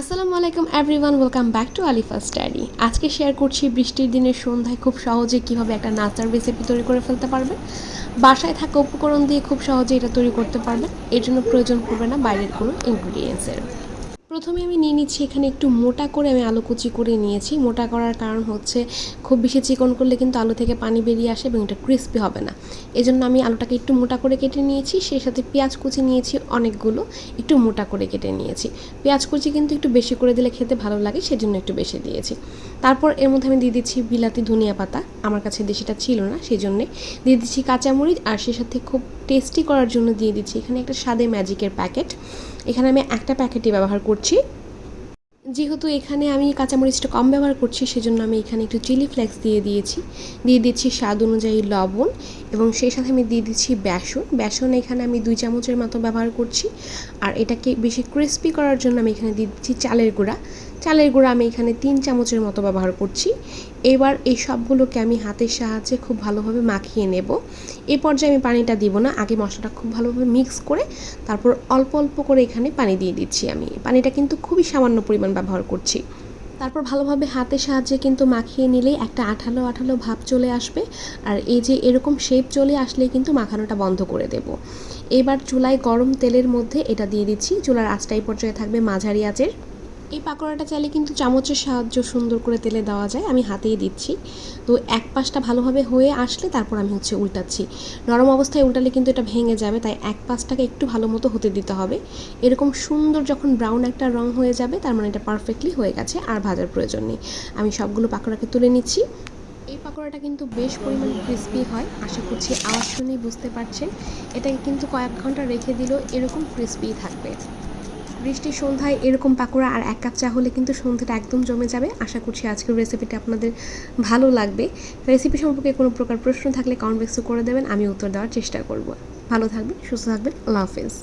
আসসালামু আলাইকুম everyone welcome back to Alifa study আজকে শেয়ার করছি বৃষ্টির দিনের সন্ধ্যায় খুব সহজে কীভাবে একটা নাচার রেসিপি তৈরি করে ফেলতে পারবে। বাসায় থাকা উপকরণ দিয়ে খুব সহজে এটা তৈরি করতে পারবে। এর জন্য প্রয়োজন পড়বে না বাইরের কোনো ইনগ্রিডিয়েন্টসের প্রথমে আমি নিয়ে নিচ্ছি এখানে একটু মোটা করে আমি আলু কুচি করে নিয়েছি। মোটা করার কারণ হচ্ছে খুব বেশি চিকন করলে কিন্তু আলু থেকে পানি বেরিয়ে আসে এবং এটা ক্রিস্পি হবে না। এই জন্য আমি আলুটাকে একটু মোটা করে কেটে নিয়েছি। সেই সাথে পেঁয়াজ কুচি নিয়েছি অনেকগুলো, একটু মোটা করে কেটে নিয়েছি। পেঁয়াজ কুচি কিন্তু একটু বেশি করে দিলে খেতে ভালো লাগে, সেজন্য একটু বেশি দিয়েছি। তারপর এর মধ্যে আমি দিয়ে দিচ্ছি বিলাতি ধনিয়া পাতা। আমার কাছে দেশিটা ছিল না সেই জন্যে দিয়ে দিচ্ছি কাঁচামরিচ আর সে সাথে খুব টেস্টি করার জন্য দিয়ে দিচ্ছি। এখানে একটা স্বাদে ম্যাজিকের প্যাকেট এখানে আমি একটা প্যাকেটই ব্যবহার করছি। যেহেতু এখানে আমি কাঁচামরিচটা কম ব্যবহার করছি, সেজন্য আমি এখানে একটু চিলি ফ্লেক্স দিয়ে দিয়েছি। দিয়ে দিচ্ছি স্বাদ অনুযায়ী লবণ এবং সেই সাথে আমি দিয়ে দিচ্ছি বেসন। বেসন এখানে আমি দুই চামচের মতো ব্যবহার করছি। আর এটাকে বেশি ক্রিস্পি করার জন্য আমি এখানে দিয়ে দিচ্ছি চালের গুঁড়া। চালের গুঁড়া আমি এখানে তিন চামচের মতো ব্যবহার করছি। এবার এই সবগুলোকে আমি হাতের সাহায্যে খুব ভালোভাবে মাখিয়ে নেব। এই পর্যায়ে আমি পানিটা দিব না, আগে মশলাটা খুব ভালোভাবে মিক্স করে তারপর অল্প অল্প করে এখানে পানি দিয়ে দিচ্ছি আমি। পানিটা কিন্তু খুবই সামান্য পরিমাণ ব্যবহার করছি। তারপর ভালোভাবে হাতের সাহায্যে কিন্তু মাখিয়ে নিলেই একটা আঠালো আঠালো ভাব চলে আসবে। আর এই যে এরকম শেপ চলে আসলে কিন্তু মাখানোটা বন্ধ করে দেব। এবার চুলায় গরম তেলের মধ্যে এটা দিয়ে দিচ্ছি। চুলার আঁচটা এই পর্যায়ে থাকবে মাঝারি আঁচের। এই পাকোড়াটা চাইলে কিন্তু চামচের সাহায্য সুন্দর করে তেলে দেওয়া যায়, আমি হাতেই দিচ্ছি। তো এক পাশটা ভালোভাবে হয়ে আসলে তারপর আমি হচ্ছে উল্টাচ্ছি। নরম অবস্থায় উল্টালে কিন্তু এটা ভেঙে যাবে, তাই এক পাশটাকে একটু ভালো মতো হতে দিতে হবে। এরকম সুন্দর যখন ব্রাউন একটা রং হয়ে যাবে, তার মানে এটা পারফেক্টলি হয়ে গেছে, আর ভাজার প্রয়োজন নেই। আমি সবগুলো পাকোড়াকে তুলে নিচ্ছি। এই পাকোড়াটা কিন্তু বেশ পরিমাণ ক্রিস্পি হয়, আশা করছি আওয়াজ শুনেই বুঝতে পারছেন। এটাকে কিন্তু কয়েক ঘণ্টা রেখে দিলেও এরকম ক্রিস্পিই থাকবে। বৃষ্টির সন্ধ্যায় এরকম পাকোড়া আর এক কাপ চা হলে কিন্তু সন্ধ্যাটা একদম জমে যাবে। আশা করছি আজকের রেসিপিটা আপনাদের ভালো লাগবে। রেসিপি সম্পর্কে কোনো প্রকার প্রশ্ন থাকলে কমেন্ট বক্সে করে দেবেন আমি উত্তর দেওয়ার চেষ্টা করব। ভালো থাকবেন, সুস্থ থাকবেন, আল্লাহ হাফেজ।